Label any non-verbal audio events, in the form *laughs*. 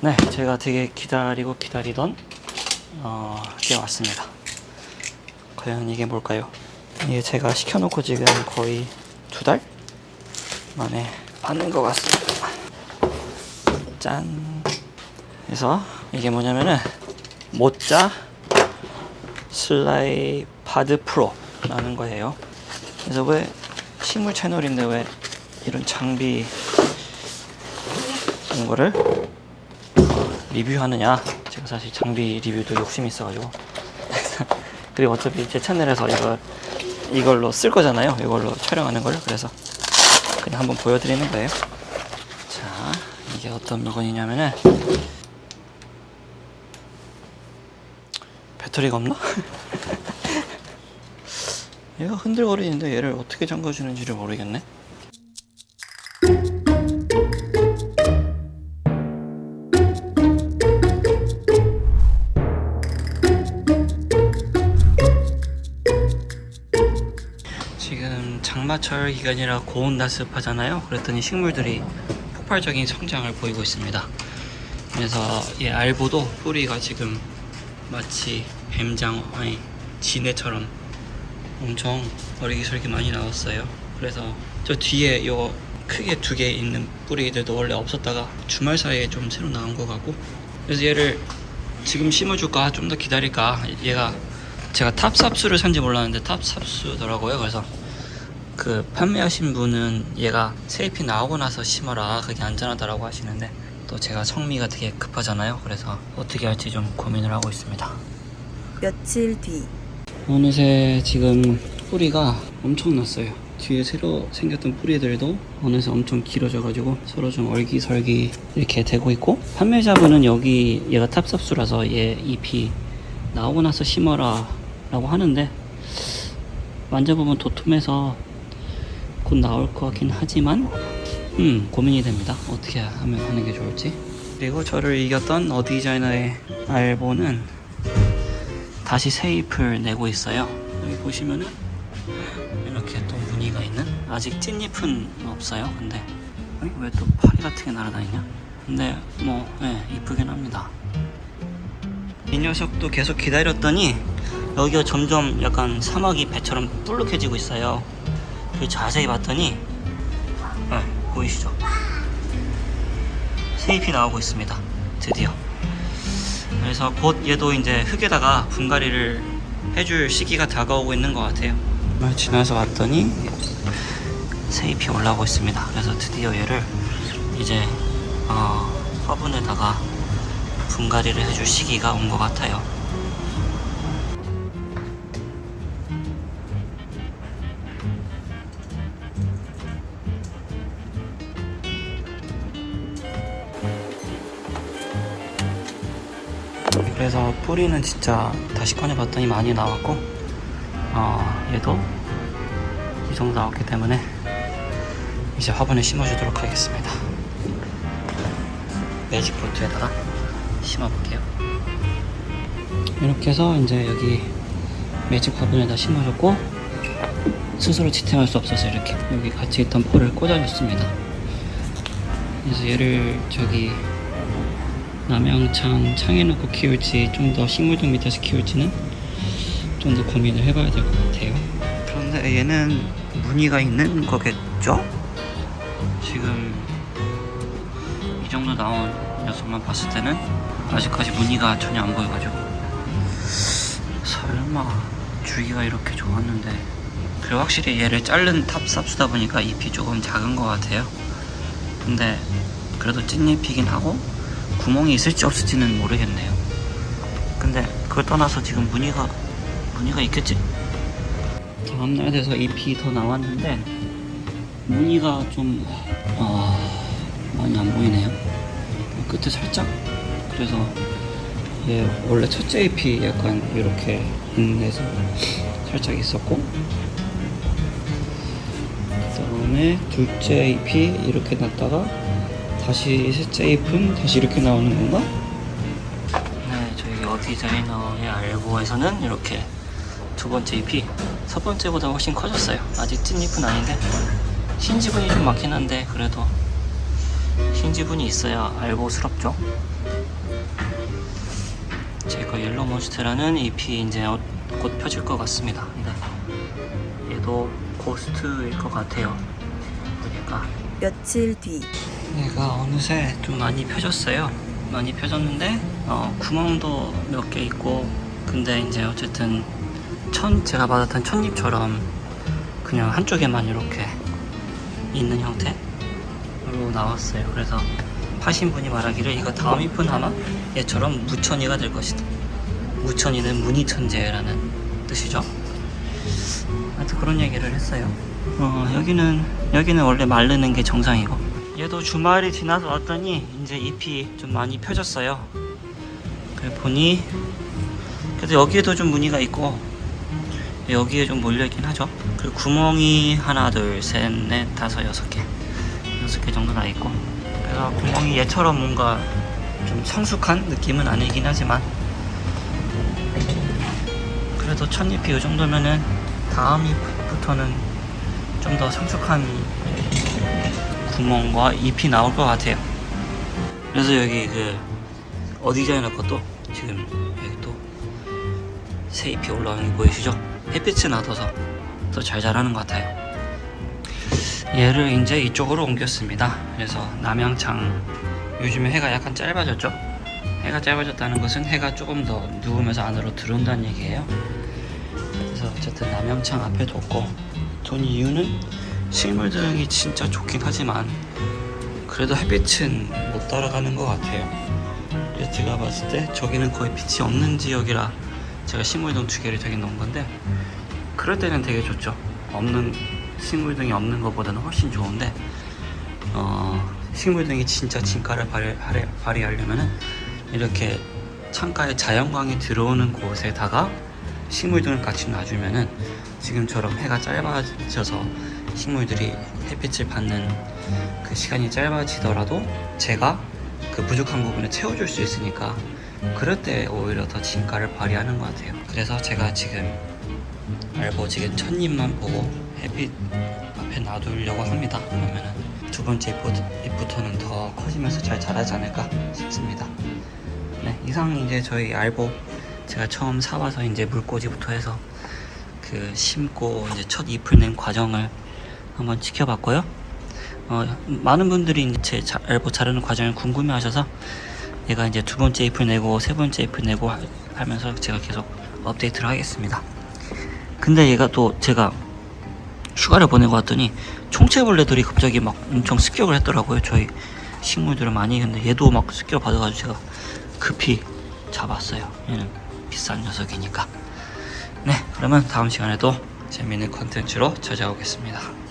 네, 제가 되게 기다리고 기다리던 어, 게 왔습니다. 과연 이게 뭘까요? 이게 제가 시켜놓고 지금 거의 두 달 만에 받는 것 같습니다. 짠. 그래서 이게 뭐냐면은 모짜 슬라이 파드 프로라는 거예요. 그래서 왜 식물 채널인데 왜 이런 장비 이런 거를 리뷰하느냐. 제가 사실 장비 리뷰도 욕심이 있어가지고. *laughs* 그리고 어차피 제 채널에서 이거 이걸로 쓸 거잖아요. 이걸로 촬영하는 걸. 그래서 그냥 한번 보여드리는 거예요. 자 이게 어떤 물건이냐면은 배터리가 없나? *laughs* 얘가 흔들거리는데 얘를 어떻게 잠궈주는지를 모르겠네 장마철 기간이라 고온다습하잖아요. 그랬더니 식물들이 폭발적인 성장을 보이고 있습니다. 그래서 이 알보도 뿌리가 지금 마치 뱀장 아니 진해처럼 엄청 어리기설기 많이 나왔어요. 그래서 저 뒤에 요 크게 두 개 있는 뿌리들도 원래 없었다가 주말 사이에 좀 새로 나온 것 같고 그래서 얘를 지금 심어줄까 좀 더 기다릴까 얘가 제가 탑삽수를 산지 몰랐는데 탑삽수더라고요 그래서 그 판매하신 분은 얘가 세잎이 나오고 나서 심어라 그게 안전하다라고 하시는데 또 제가 성미가 되게 급하잖아요. 그래서 어떻게 할지 좀 고민을 하고 있습니다. 며칠 뒤. 어느새 지금 뿌리가 엄청 났어요. 뒤에 새로 생겼던 뿌리들도 어느새 엄청 길어져가지고 서로 좀 얼기설기 이렇게 되고 있고 판매자분은 여기 얘가 탑삽수라서 얘 잎이 나오고 나서 심어라 라고 하는데 만져보면 도톰해서 곧 나올 것 같긴 하지만 음 고민이 됩니다. 어떻게 하면 하는 게 좋을지 그리고 저를 이겼던 어 디자이너의 알보는 다시 새 잎을 내고 있어요. 여기 보시면은 이렇게 또 무늬가 있는 아직 찐잎은 없어요. 근데 왜 또 파리 같은 게 날아다니냐? 근데 뭐 예, 이쁘긴 합니다. 이 녀석도 계속 기다렸더니 여기가 점점 약간 사마귀 배처럼 불룩해지고 있어요. 그 자세히 봤더니 예, 보이시죠? 새 잎이 나오고 있습니다. 드디어. 그래서 곧 얘도 이제 흙에다가 분갈이를 해줄 시기가 다가오고 있는 것 같아요. 지나서 왔더니 새잎이 올라오고 있습니다. 그래서 드디어 얘를 이제 어, 화분에다가 분갈이를 해줄 시기가 온 것 같아요. 그래서 뿌리는 진짜 다시 꺼내봤더니 많이 나왔고 어, 얘도 이 정도 나왔기 때문에 이제 화분에 심어주도록 하겠습니다. 매직 포트에다가 심어볼게요. 이렇게 해서 이제 여기 매직 화분에다 심어줬고 스스로 지탱할 수 없어서 이렇게 여기 같이 있던 폴을 꽂아줬습니다. 그래서 얘를 저기 남양창 창에 놓고 키울지 좀 더 식물등 밑에서 키울지는 좀 더 고민을 해봐야 될 것 같아요. 그런데 얘는 무늬가 있는 거겠죠? 지금 이 정도 나온 녀석만 봤을 때는 아직까지 무늬가 전혀 안 보여가지고 설마 주기가 이렇게 좋았는데 그리고 확실히 얘를 자른 탑삽수다 보니까 잎이 조금 작은 것 같아요. 근데 그래도 찐잎이긴 하고 구멍이 있을지 없을지는 모르겠네요. 근데 그걸 떠나서 지금 무늬가 무늬가 있겠지? 다음날 돼서 잎이 더 나왔는데 무늬가 좀 어, 많이 안 보이네요. 끝에 살짝 그래서 얘 원래 첫째 잎이 약간 이렇게 데서 살짝 있었고 그 다음에 둘째 잎이 이렇게 났다가 다시 셋째 잎은 다시 이렇게 나오는 건가? 네, 저희 어 디자이너의 알보에서는 이렇게 두 번째 잎이 첫 번째보다 훨씬 커졌어요. 아직 찐 잎은 아닌데 흰 지분이 좀 많긴 한데 그래도 힌지분이 있어야 알보스럽죠. 제거 옐로 몬스테라는 잎이 이제 어- 곧 펴질 것 같습니다. 근데 얘도 고스트일 것 같아요. 보니까 며칠 뒤 얘가 어느새 좀 많이 펴졌어요. 많이 펴졌는데 어, 구멍도 몇 개 있고 근데 이제 어쨌든 천 제가 받았던 첫잎처럼 그냥 한쪽에만 이렇게 있는 형태로 나왔어요. 그래서 파신 분이 말하기를 이거 다음 잎은 아마 얘처럼 무천이가 될 것이다. 무천이는 무늬천재라는 뜻이죠. 하여튼 그런 얘기를 했어요. 어, 여기는 여기는 원래 마르는 게 정상이고 얘도 주말이 지나서 왔더니 이제 잎이 좀 많이 펴졌어요. 그래 보니 그래도 여기에도 좀 무늬가 있고 여기에 좀 몰려있긴 하죠. 그리고 구멍이 하나, 둘, 셋, 넷, 다섯, 여섯 개, 여섯 개 정도 나 있고 그래서 구멍이 얘처럼 뭔가 좀 성숙한 느낌은 아니긴 하지만 그래도 첫 잎이 이 정도면은 다음 잎부터는 좀 더 성숙한 구멍과 잎이 나올 것 같아요. 그래서 여기 그 어디자에 넣고 또 지금 여기 또 새 잎이 올라오는 거 보이시죠? 햇빛이 나둬서 더 잘 자라는 것 같아요. 얘를 이제 이쪽으로 옮겼습니다. 그래서 남양창 요즘에 해가 약간 짧아졌죠? 해가 짧아졌다는 것은 해가 조금 더 누우면서 안으로 들어온다는 얘기예요. 그래서 어쨌든 남양창 앞에 뒀고 둔 이유는 식물들이 진짜 좋긴 하지만 그래도 햇빛은 못 따라가는 것 같아요. 그래서 제가 봤을 때 저기는 거의 빛이 없는 지역이라 제가 식물등 두 개를 저기 놓은 건데 그럴 때는 되게 좋죠. 없는 식물등이 없는 것보다는 훨씬 좋은데 어, 식물등이 진짜 진가를 발휘, 발휘하려면은 이렇게 창가에 자연광이 들어오는 곳에다가 식물등을 같이 놔주면은 지금처럼 해가 짧아져서 식물들이 햇빛을 받는 그 시간이 짧아지더라도 제가 그 부족한 부분을 채워줄 수 있으니까 그럴 때 오히려 더 진가를 발휘하는 것 같아요. 그래서 제가 지금 알고 지금 첫 입만 보고 햇빛 앞에 놔두려고 합니다. 그러면은 두 번째 잎부터, 잎부터는 더 커지면서 잘 자라지 않을까 싶습니다. 네, 이상 이제 저희 알보 제가 처음 사와서 이제 물꽂이부터 해서 그 심고 이제 첫 잎을 낸 과정을 한번 지켜봤고요. 어, 많은 분들이 이제 제 자- 알보 자르는 과정을 궁금해 하셔서 얘가 이제 두 번째 잎을 내고 세 번째 잎을 내고 하- 하면서 제가 계속 업데이트를 하겠습니다. 근데 얘가 또 제가 휴가를 보내고 왔더니 총체벌레들이 갑자기 막 엄청 습격을 했더라고요. 저희 식물들을 많이 근데 얘도 막 습격 받아가지고 제가 급히 잡았어요. 얘는 비싼 녀석이니까. 네, 그러면 다음 시간에도 재미있는 컨텐츠로 찾아오겠습니다.